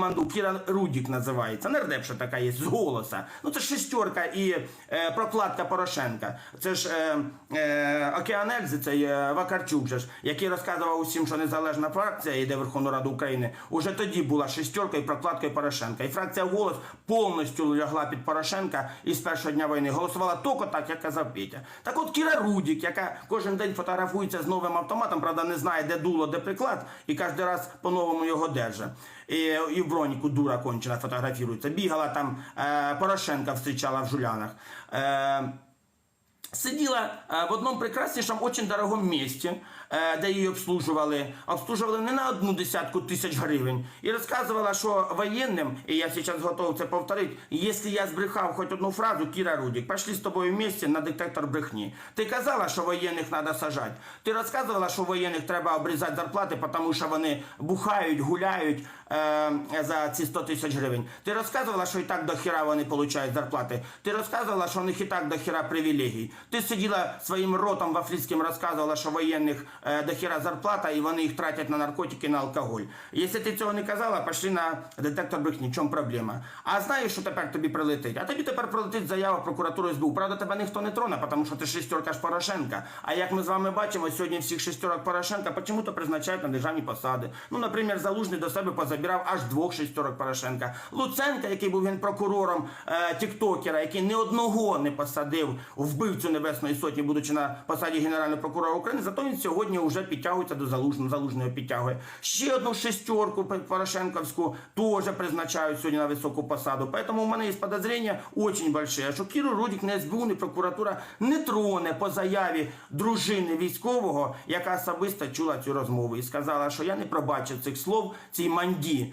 Манду Кіра Рудік називається. Нардепша така є з голоса. Ну це шестерка і е, прокладка Порошенка. Це ж е, е, Океанельзи, цей е, Вакарчук, же ж, який розказував усім, що незалежна фракція йде в Верховну Раду України. Уже тоді була шестерка і прокладкою Порошенка. І фракція голос повністю лягла під Порошенка і з першого дня війни голосувала тільки так, як казав Петя. Так от Кіра Рудік, яка кожен день фотографується з новим автоматом, правда, не знає, де дуло, де приклад, і кожен раз по-новому його держить. І, і в броніку дура кончена фотографірується. Бігала там е, Порошенка встрічала в жулянах. Сиділа е, в одному прекраснішому, очень дорогому місці, е, де її обслужували. Обслужували не на одну десятку тисяч гривень. І розказувала, що воєнним, і я зараз готовий це повторити, якщо я збрехав хоч одну фразу, Кіра Рудік, пішли з тобою вместе на детектор брехні. Ти казала, що воєнних треба сажати. Ти розказувала, що воєнних треба обрізати зарплати, тому що вони бухають, гуляють е, за ці 100 тисяч гривень. Ти розказувала, що і так до хіра вони отримують зарплати. Ти розказувала, що у них і так до хіра привілегій. Ти сиділа своїм ротом вафлійським, розказувала, що воєнних е, до хіра зарплата і вони їх тратять на наркотики, на алкоголь. Якщо ти цього не казала, пішли на детектор брехні. В чому проблема? А знаєш, що тепер тобі прилетить? А тобі тепер прилетить заява в прокуратуру СБУ. Правда, тебе ніхто не троне, тому що ти шестерка ж Порошенка. А як ми з вами бачимо, сьогодні всіх шестерок Порошенка почему-то призначають на державні посади. Ну, наприклад, Залужний до себе позабирав аж двох шестерок Порошенка. Луценка, який був генпрокурором е, Тіктокера, який ні одного не посадив вбивцю Небесної Сотні, будучи на посаді Генерального прокурора України, зато він сьогодні вже підтягується до Залужного, Залужного підтягує. Ще одну шестерку Порошенковську теж призначають сьогодні на високу посаду. Поэтому у мене є подозрення очень большое, що Кіру Рудік не СБУ, не прокуратура не троне по заяві дружини військового, яка особисто чула цю розмову і сказала, що я не пробачив цих слов цій манді.